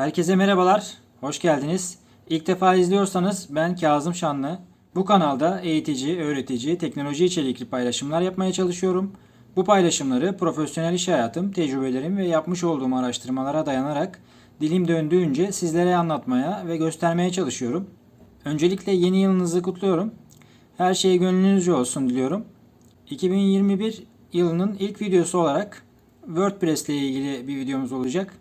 Herkese merhabalar, hoş geldiniz. İlk defa izliyorsanız ben Kazım Şanlı. Bu kanalda eğitici, öğretici, teknoloji içerikli paylaşımlar yapmaya çalışıyorum. Bu paylaşımları profesyonel iş hayatım, tecrübelerim ve yapmış olduğum araştırmalara dayanarak dilim döndüğünce sizlere anlatmaya ve göstermeye çalışıyorum. Öncelikle yeni yılınızı kutluyorum. Her şey gönlünüzce olsun diliyorum. 2021 yılının ilk videosu olarak WordPress ile ilgili bir videomuz olacak.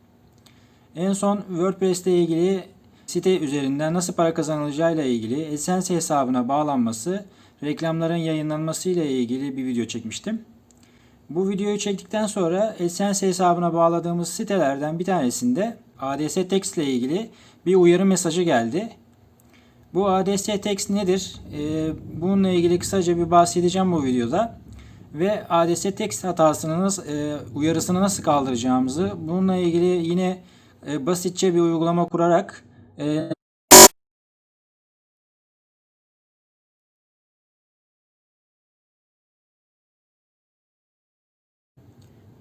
En son WordPress ile ilgili site üzerinden nasıl para kazanılacağıyla ilgili AdSense hesabına bağlanması, reklamların yayınlanması ile ilgili bir video çekmiştim. Bu videoyu çektikten sonra AdSense hesabına bağladığımız sitelerden bir tanesinde ADS Text ile ilgili bir uyarı mesajı geldi. Bu ADS Text nedir? Ee, bununla ilgili kısaca bir bahsedeceğim bu videoda. Ve ADS Text hatasını nasıl, e, uyarısını nasıl kaldıracağımızı bununla ilgili yine e, basitçe bir uygulama kurarak e,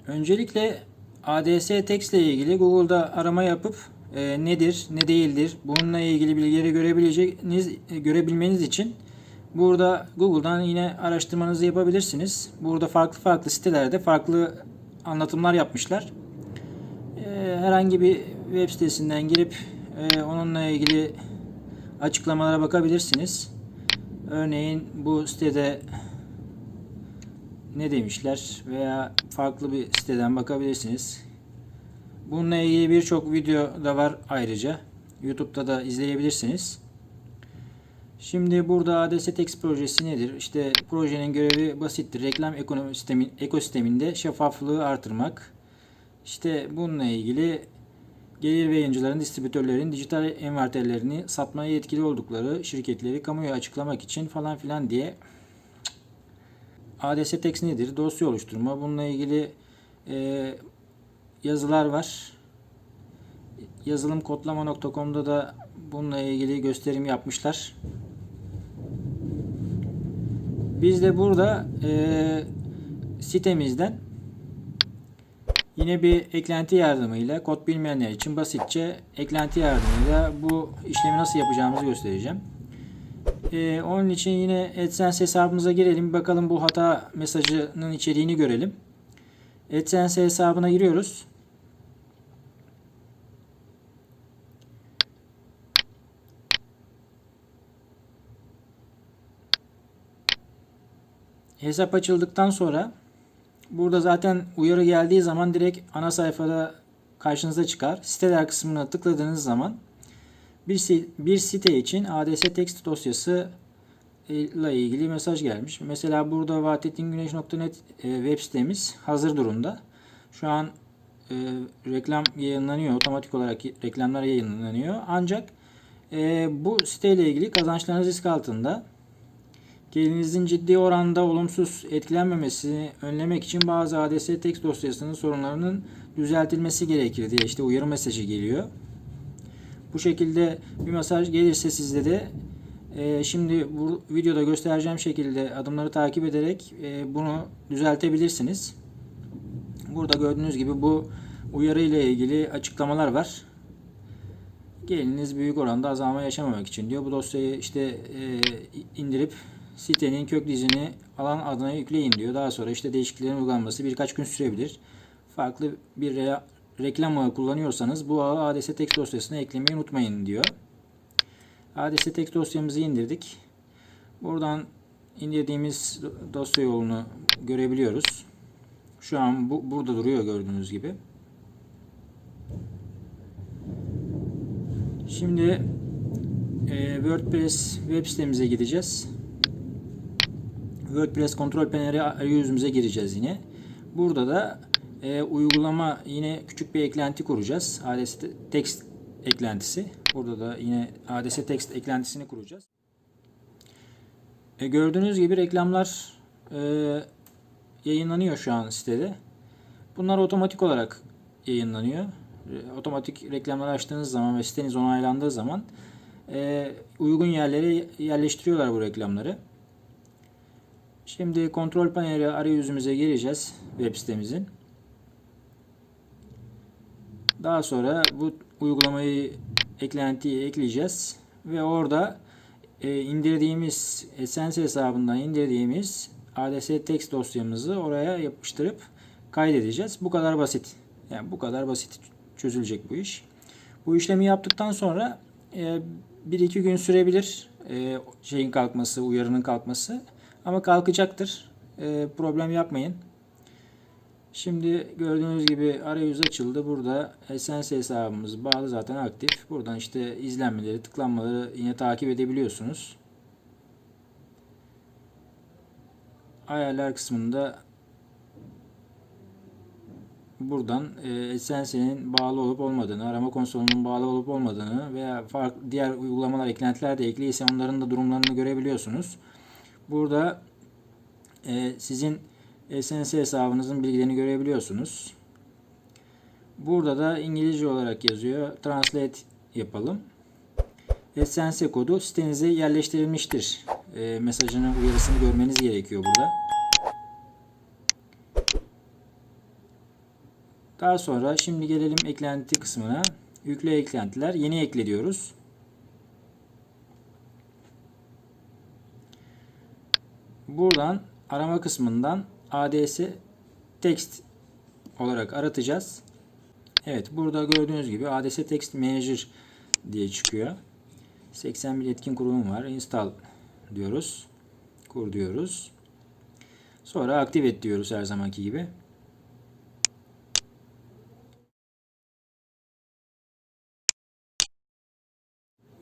Öncelikle ADS Text ile ilgili Google'da arama yapıp e, nedir, ne değildir, bununla ilgili bilgileri görebileceğiniz, e, görebilmeniz için burada Google'dan yine araştırmanızı yapabilirsiniz. Burada farklı farklı sitelerde farklı anlatımlar yapmışlar. Herhangi bir web sitesinden girip e, onunla ilgili açıklamalara bakabilirsiniz. Örneğin bu sitede ne demişler veya farklı bir siteden bakabilirsiniz. Bununla ilgili birçok video da var ayrıca. YouTube'da da izleyebilirsiniz. Şimdi burada ADS Text projesi nedir? İşte projenin görevi basittir. Reklam ekosistemi, ekosisteminde şeffaflığı artırmak. İşte bununla ilgili gelir ve yayıncıların, distribütörlerin dijital envanterlerini satmaya yetkili oldukları şirketleri kamuya açıklamak için falan filan diye ADS Text nedir? Dosya oluşturma. Bununla ilgili e, yazılar var. Yazılımkodlama.com'da da bununla ilgili gösterim yapmışlar. Biz de burada e, sitemizden yine bir eklenti yardımıyla kod bilmeyenler için basitçe eklenti yardımıyla bu işlemi nasıl yapacağımızı göstereceğim. Ee, onun için yine AdSense hesabımıza girelim. Bakalım bu hata mesajının içeriğini görelim. AdSense hesabına giriyoruz. Hesap açıldıktan sonra burada zaten uyarı geldiği zaman direkt ana sayfada karşınıza çıkar. Siteler kısmına tıkladığınız zaman bir, bir site için ADS text dosyası e, ile ilgili mesaj gelmiş. Mesela burada vahdettingüneş.net e, web sitemiz hazır durumda. Şu an e, reklam yayınlanıyor. Otomatik olarak reklamlar yayınlanıyor. Ancak e, bu siteyle ilgili kazançlarınız risk altında. Gelirinizin ciddi oranda olumsuz etkilenmemesini önlemek için bazı ADS text dosyasının sorunlarının düzeltilmesi gerekir diye işte uyarı mesajı geliyor. Bu şekilde bir mesaj gelirse sizde de e, şimdi bu videoda göstereceğim şekilde adımları takip ederek e, bunu düzeltebilirsiniz. Burada gördüğünüz gibi bu uyarı ile ilgili açıklamalar var. Geliniz büyük oranda azalma yaşamamak için diyor. Bu dosyayı işte e, indirip sitenin kök dizini alan adına yükleyin diyor. Daha sonra işte değişikliklerin uygulanması birkaç gün sürebilir. Farklı bir re- reklam ağı kullanıyorsanız bu ağı ADS text dosyasına eklemeyi unutmayın diyor. ADS text dosyamızı indirdik. Buradan indirdiğimiz dosya yolunu görebiliyoruz. Şu an bu burada duruyor gördüğünüz gibi. Şimdi e, WordPress web sitemize gideceğiz. WordPress kontrol paneli arayüzümüze gireceğiz yine. Burada da e, uygulama yine küçük bir eklenti kuracağız. ADS text eklentisi. Burada da yine ADS text eklentisini kuracağız. E, gördüğünüz gibi reklamlar e, yayınlanıyor şu an sitede. Bunlar otomatik olarak yayınlanıyor. E, otomatik reklamları açtığınız zaman ve siteniz onaylandığı zaman e, uygun yerlere yerleştiriyorlar bu reklamları. Şimdi kontrol paneli arayüzümüze gireceğiz web sitemizin. Daha sonra bu uygulamayı eklentiye ekleyeceğiz ve orada e, indirdiğimiz Essence hesabından indirdiğimiz ADS text dosyamızı oraya yapıştırıp kaydedeceğiz. Bu kadar basit. Yani bu kadar basit çözülecek bu iş. Bu işlemi yaptıktan sonra e, 1-2 gün sürebilir e, şeyin kalkması, uyarının kalkması. Ama kalkacaktır. E, problem yapmayın. Şimdi gördüğünüz gibi arayüz açıldı. Burada Essence hesabımız bağlı zaten aktif. Buradan işte izlenmeleri, tıklanmaları yine takip edebiliyorsunuz. Ayarlar kısmında buradan e, Essence'nin bağlı olup olmadığını, arama konsolunun bağlı olup olmadığını veya farklı diğer uygulamalar, eklentiler de ekliyse onların da durumlarını görebiliyorsunuz. Burada e, sizin Essence hesabınızın bilgilerini görebiliyorsunuz. Burada da İngilizce olarak yazıyor. Translate yapalım. Essence kodu sitenize yerleştirilmiştir. E, mesajının uyarısını görmeniz gerekiyor burada. Daha sonra şimdi gelelim eklenti kısmına. Yükle eklentiler. Yeni ekle diyoruz. Buradan arama kısmından ADS text olarak aratacağız. Evet burada gördüğünüz gibi ADS Text Manager diye çıkıyor. 81 yetkin kurulum var. Install diyoruz. Kur diyoruz. Sonra aktive et diyoruz her zamanki gibi.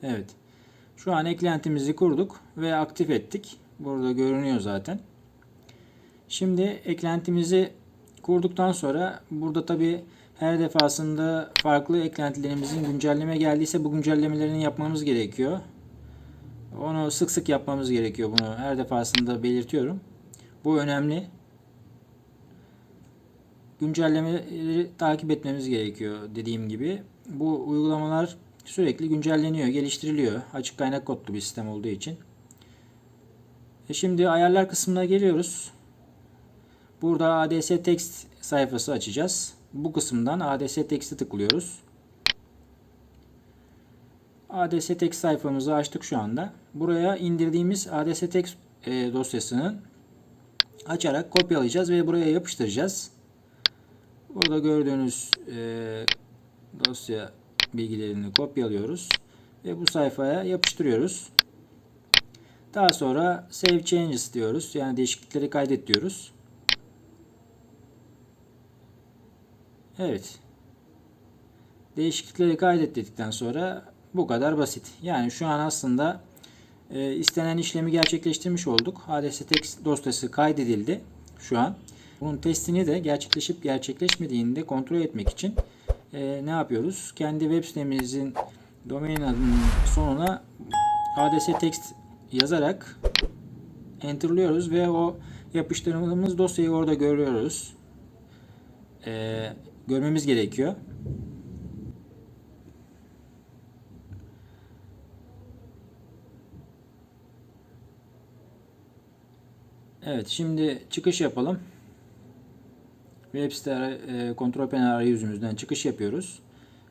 Evet. Şu an eklentimizi kurduk ve aktif ettik. Burada görünüyor zaten. Şimdi eklentimizi kurduktan sonra burada tabi her defasında farklı eklentilerimizin güncelleme geldiyse bu güncellemelerini yapmamız gerekiyor. Onu sık sık yapmamız gerekiyor bunu her defasında belirtiyorum. Bu önemli. Güncellemeleri takip etmemiz gerekiyor dediğim gibi. Bu uygulamalar sürekli güncelleniyor, geliştiriliyor. Açık kaynak kodlu bir sistem olduğu için. E şimdi ayarlar kısmına geliyoruz. Burada ADS text sayfası açacağız. Bu kısımdan ADS text'e tıklıyoruz. ADS text sayfamızı açtık şu anda. Buraya indirdiğimiz ADS text e, dosyasını açarak kopyalayacağız ve buraya yapıştıracağız. Burada gördüğünüz e, dosya bilgilerini kopyalıyoruz ve bu sayfaya yapıştırıyoruz. Daha sonra Save Changes diyoruz. Yani değişiklikleri kaydet diyoruz. Evet. Değişiklikleri kaydet dedikten sonra bu kadar basit. Yani şu an aslında e, istenen işlemi gerçekleştirmiş olduk. HDS text dosyası kaydedildi şu an. Bunun testini de gerçekleşip gerçekleşmediğini de kontrol etmek için e, ne yapıyoruz? Kendi web sitemizin domain adının sonuna ADS text yazarak enterlıyoruz ve o yapıştırdığımız dosyayı orada görüyoruz. Ee, görmemiz gerekiyor. Evet şimdi çıkış yapalım. Web site e, kontrol panel arayüzümüzden çıkış yapıyoruz.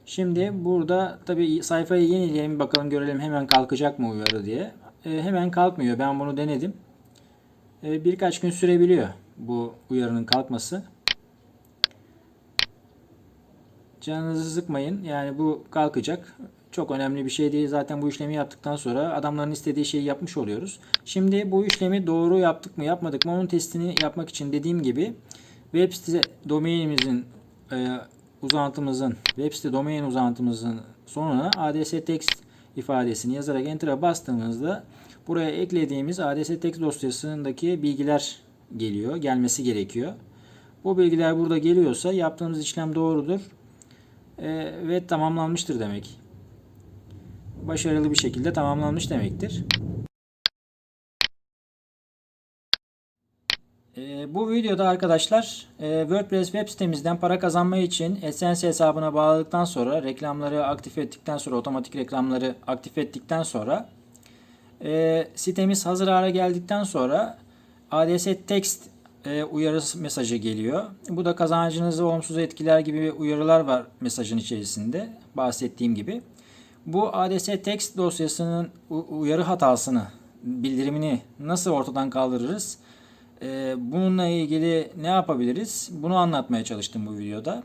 Şimdi burada tabi sayfayı yenileyelim bakalım görelim hemen kalkacak mı uyarı diye. E, hemen kalkmıyor. Ben bunu denedim. E, birkaç gün sürebiliyor bu uyarının kalkması. Canınızı sıkmayın. Yani bu kalkacak. Çok önemli bir şey değil. Zaten bu işlemi yaptıktan sonra adamların istediği şeyi yapmış oluyoruz. Şimdi bu işlemi doğru yaptık mı yapmadık mı onun testini yapmak için dediğim gibi web site domainimizin e, uzantımızın web site domain uzantımızın sonuna ADS text ifadesini yazarak enter'a bastığımızda buraya eklediğimiz ADS text dosyasındaki bilgiler geliyor. Gelmesi gerekiyor. Bu bilgiler burada geliyorsa yaptığımız işlem doğrudur e, ve tamamlanmıştır demek. Başarılı bir şekilde tamamlanmış demektir. E, bu videoda arkadaşlar e, WordPress web sitemizden para kazanma için Essence hesabına bağladıktan sonra reklamları aktif ettikten sonra otomatik reklamları aktif ettikten sonra e, sitemiz hazır hale geldikten sonra ADS text e, uyarı mesajı geliyor. Bu da kazancınızı olumsuz etkiler gibi uyarılar var mesajın içerisinde bahsettiğim gibi. Bu ADS text dosyasının uyarı hatasını, bildirimini nasıl ortadan kaldırırız? E, bununla ilgili ne yapabiliriz? Bunu anlatmaya çalıştım bu videoda.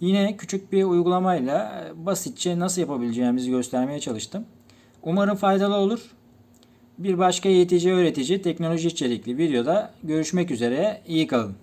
Yine küçük bir uygulamayla e, basitçe nasıl yapabileceğimizi göstermeye çalıştım. Umarım faydalı olur. Bir başka eğitici öğretici teknoloji içerikli videoda görüşmek üzere. İyi kalın.